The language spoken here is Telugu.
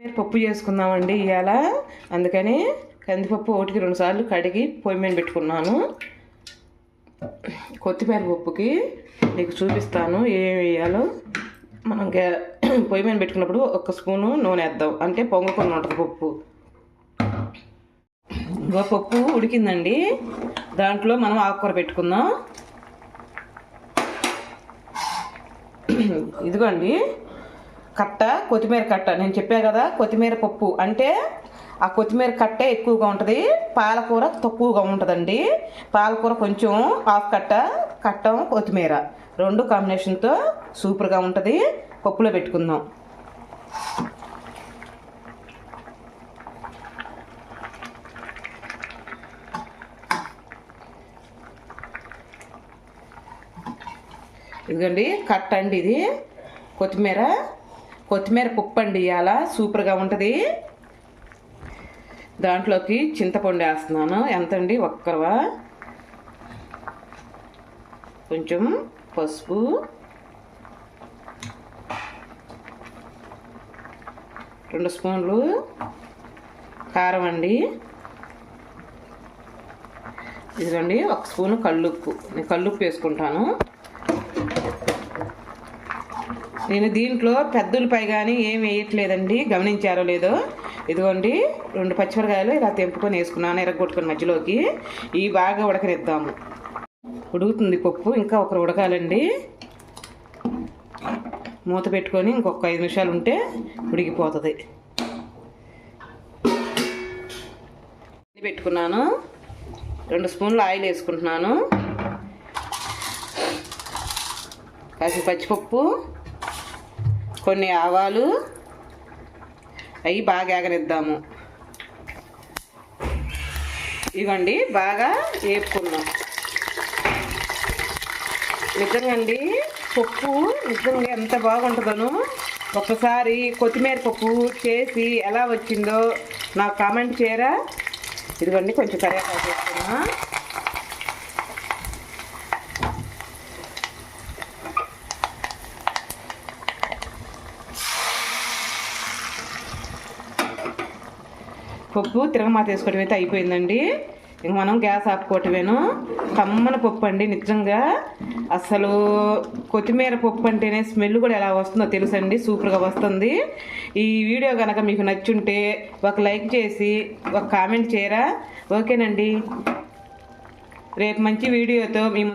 మీరు పప్పు చేసుకుందామండి ఇవాళ అందుకని కందిపప్పు ఒకటికి రెండు సార్లు కడిగి పొయ్యి మీద పెట్టుకున్నాను. కొత్తిమీర పప్పుకి నీకు చూపిస్తాను ఏం వేయాలో. మనం గ్యా- పొయ్యి మీద పెట్టుకున్నప్పుడు ఒక స్పూను నూనె వేద్దాం. అంటే పొంగకుండా ఉంటుంది పప్పు. ఇంకో పప్పు ఉడికిందండి. దాంట్లో మనం ఆకుకూర పెట్టుకుందాం. ఇదిగోండి. కట్ట కొత్తిమీర కట్ట. నేను చెప్పా కదా కొత్తిమీర పప్పు. అంటే ఆ కొత్తిమీర కట్టే ఎక్కువగా ఉంటుంది. పాలకూర తక్కువగా ఉంటుందండి. పాలకూర కొంచెం హాఫ్ కట్ట కట్టం కొత్తిమీర. రెండు కాంబినేషన్తో సూపర్గా ఉంటుంది. పప్పులో పెట్టుకుందాం. ఇదిగండి కట్ట అండి ఇది. కొత్తిమీర కొత్తిమీర పప్పు అండి ఇవాళ సూపర్గా ఉంటుంది. దాంట్లోకి చింతపండు వేస్తున్నాను. ఎంత అండి ఒక్కరవా? కొంచెం పసుపు. రెండు స్పూన్లు కారం అండి. ఇదిగోండి ఒక స్పూను కల్లుప్పు. నేను కల్లుప్పు వేసుకుంటాను. నేను దీంట్లో పెద్దలపై కానీ ఏం వేయట్లేదండి. గమనించారో లేదో? ఇదిగోండి రెండు పచ్చిమిరకాయలు ఇలా తెంపుకొని వేసుకున్నాను ఎరగొట్టుకొని మధ్యలోకి. ఈ బాగా ఉడకనిద్దాము. ఉడుకుతుంది పప్పు ఇంకా ఒకరు ఉడకాలండి. మూత పెట్టుకొని ఇంకొక ఐదు నిమిషాలు ఉంటే ఉడికిపోతుంది. పెట్టుకున్నాను. రెండు స్పూన్లు ఆయిల్ వేసుకుంటున్నాను. కాసి పచ్చిపప్పు. కొన్ని ఆవాలు అవి బాగా ఎగనిద్దాము. ఇవ్వండి బాగా వేపుకున్నాం నిజంగా అండి పప్పు నిజంగా ఎంత బాగుంటుందను. ఒక్కసారి కొత్తిమీర పప్పు చేసి ఎలా వచ్చిందో నాకు కామెంట్ చేయరా? ఇదిగోండి కొంచెం కరివేపాకు వేసుకున్నా. పప్పు తిరగమాత వేసుకోవడం అయితే అయిపోయిందండి. ఇంక మనం గ్యాస్ ఆపుకోవటమేను. కమ్మన పప్పు అండి నిజంగా. అసలు కొత్తిమీర పప్పు అంటేనే స్మెల్ కూడా ఎలా వస్తుందో తెలుసండి సూపర్గా వస్తుంది. ఈ వీడియో కనుక మీకు నచ్చుంటే ఒక లైక్ చేసి ఒక కామెంట్ చేయరా? ఓకేనండి. రేపు మంచి వీడియోతో మేము